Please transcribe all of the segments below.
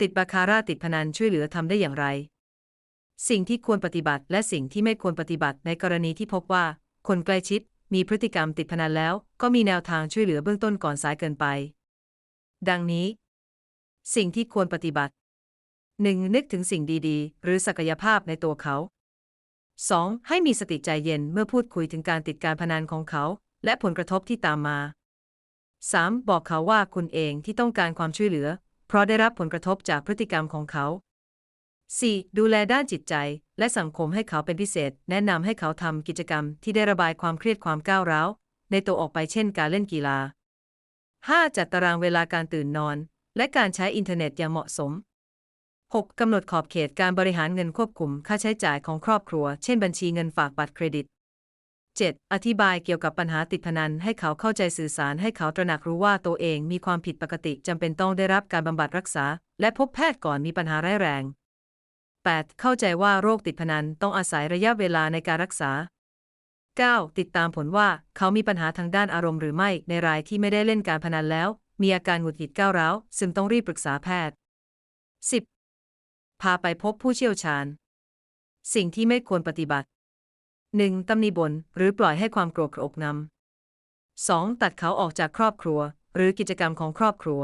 ติดบาคาร่าติดพนันช่วยเหลือทำได้อย่างไร สิ่งที่ควรปฏิบัติและสิ่งที่ไม่ควรปฏิบัติในกรณีที่พบว่า คนใกล้ชิดมีพฤติกรรมติดพนันแล้ว ก็มีแนวทางช่วยเหลือเบื้องต้นก่อนสายเกินไป ดังนี้ สิ่งที่ควรปฏิบัติ 1. นึกถึงสิ่งดีๆ หรือศักยภาพในตัวเขา 2. ให้มีสติใจเย็นเมื่อพูดคุยถึงการติดการพนันของเขา และผลกระทบที่ตามมา 3. บอกเขาว่าคุณเองที่ต้องการความช่วยเหลือ เพราะได้รับผลกระทบจากพฤติกรรมของเขา 4. ดูแลด้านจิตใจ และสังคมให้เขาเป็นพิเศษ แนะนำให้เขาทำกิจกรรมที่ได้ระบายความเครียดความก้าวร้าว ในตัวออกไปเช่นการเล่นกีฬา 5. จัดตารางเวลาการตื่นนอน และการใช้อินเทอร์เน็ตอย่างเหมาะสม 6. กำหนดขอบเขตการบริหารเงินควบคุม ค่าใช้จ่ายของครอบครัว เช่นบัญชีเงินฝากบัตรเครดิต 7. อธิบายเกี่ยวกับปัญหาติดพนันให้เขาเข้าใจสื่อสารให้เขาตระหนักรู้ว่าตัวเองมีความผิดปกติจำเป็นต้องได้รับการบำบัดรักษา และพบแพทย์ก่อนมีปัญหาร้ายแรง 8. เข้าใจว่าโรคติดพนันต้องอาศัยระยะเวลาในการรักษา 9. ติดตามผลว่าเขามีปัญหาทางด้านอารมณ์หรือไม่ในรายที่ไม่ได้เล่นการพนันแล้ว มีอาการหงุดหงิดก้าวร้าวซึ่งต้องรีบปรึกษาแพทย์ 10. พาไปพบผู้เชี่ยวชาญ สิ่งที่ไม่ควรปฏิบัติ 1. ตำหนิบน หรือปล่อยให้ความโกรธกระอกนำ 2. ตัดเขาออกจากครอบครัว หรือกิจกรรมของครอบครัว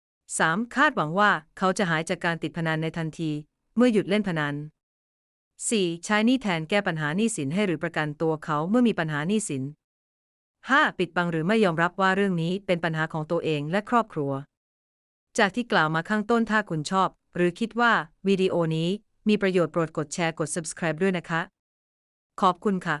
3. คาดหวังว่าเขาจะหายจากการติดพนันในทันที เมื่อหยุดเล่นพนัน 4. ใช้หนี้แทนแก้ปัญหาหนี้สินให้หรือประกันตัวเขาเมื่อมีปัญหาหนี้สิน 5. ปิดบังหรือไม่ยอมรับว่าเรื่องนี้เป็นปัญหาของตัวเองและครอบครัว จากที่กล่าวมาข้างต้นถ้าคุณชอบ หรือคิดว่าวิดีโอนี้มีประโยชน์โปรดกดแชร์กด subscribe ด้วยนะคะ ขอบคุณค่ะ